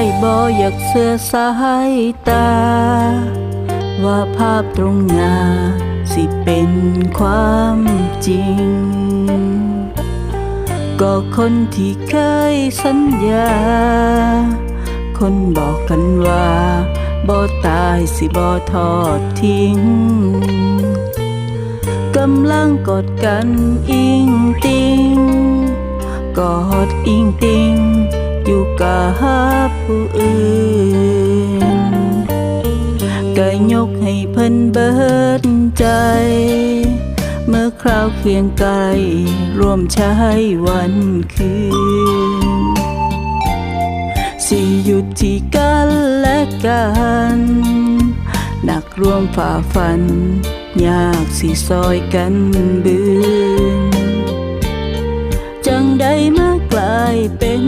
ไอ้บออยากเสือสายตา ว่าภาพตรงหน้าสิเป็นความจริง ก็คนที่เคยสัญญา คนบอกกันว่าบ่ตายสิบ่ทอดทิ้ง กำลังกอดกันอิงติง กอดอิงติงอยู่กับ ผู้อื่นก็ยกให้เพิ่นเบิดใจ เมื่อคราวเคียงไกลร่วมใช้วันคืน สิหยุดที่กันและกัน หนักร่วมฝ่าฟัน ยากสิซอยกันบืนจังได้มากลายเป็น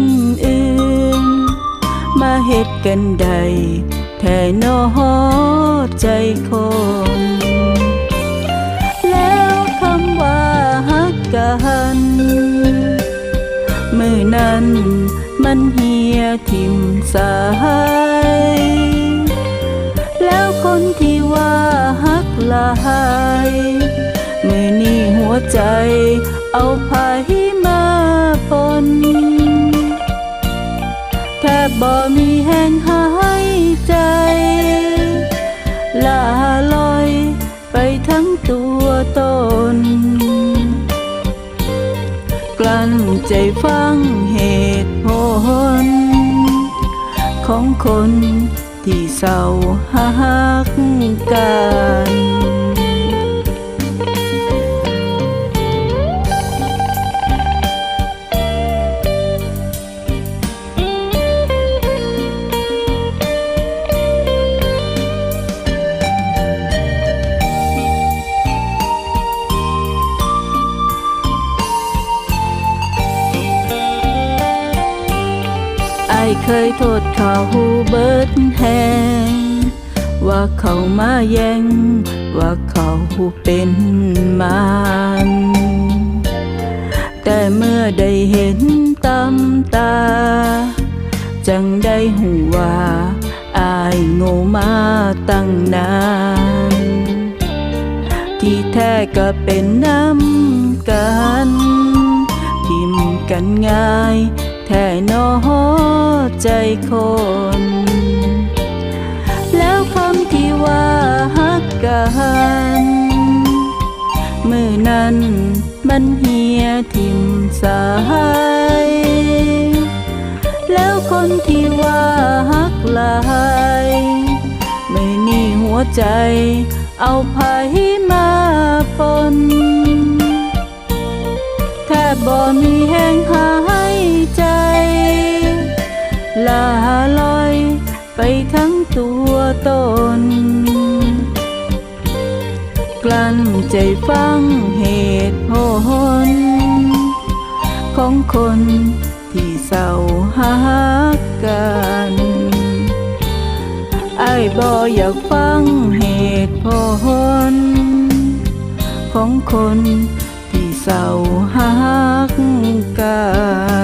เหตุกันใด แท่นอใจคน แล้วคำว่าฮักกัน มือนั้นมันเหียทิมสายแล้วคนที่ว่าฮักลาย มือนี้หัวใจเอาภายมา มีแห่งหายใจลาลอยไปทั้งตัวตน กลั้นใจฟังเหตุผล ของคนที่เศร้าหักกัน อายเคยโทษเขาเบิดแหงว่าเขามาแย่ง ว่าเขาเป็นมารแต่เมื่อได้เห็นตำตา จังได้หูว่าอายโง่มาตั้งนาน ที่แท้ก็เป็นน้ำกันทิมกันง่าย แท้นอใจคน แล้วคำที่ว่าฮักกันมือนั้นมันเหียทิมสายแล้วคนที่ว่าฮักลายมือนี้หัวใจเอาไผมา ไปทั้งตัวตน กลั้นใจฟังเหตุผลของคนที่เศร้าหักกันไอ้บออยากฟังเหตุผลของคนที่เศร้าหักกัน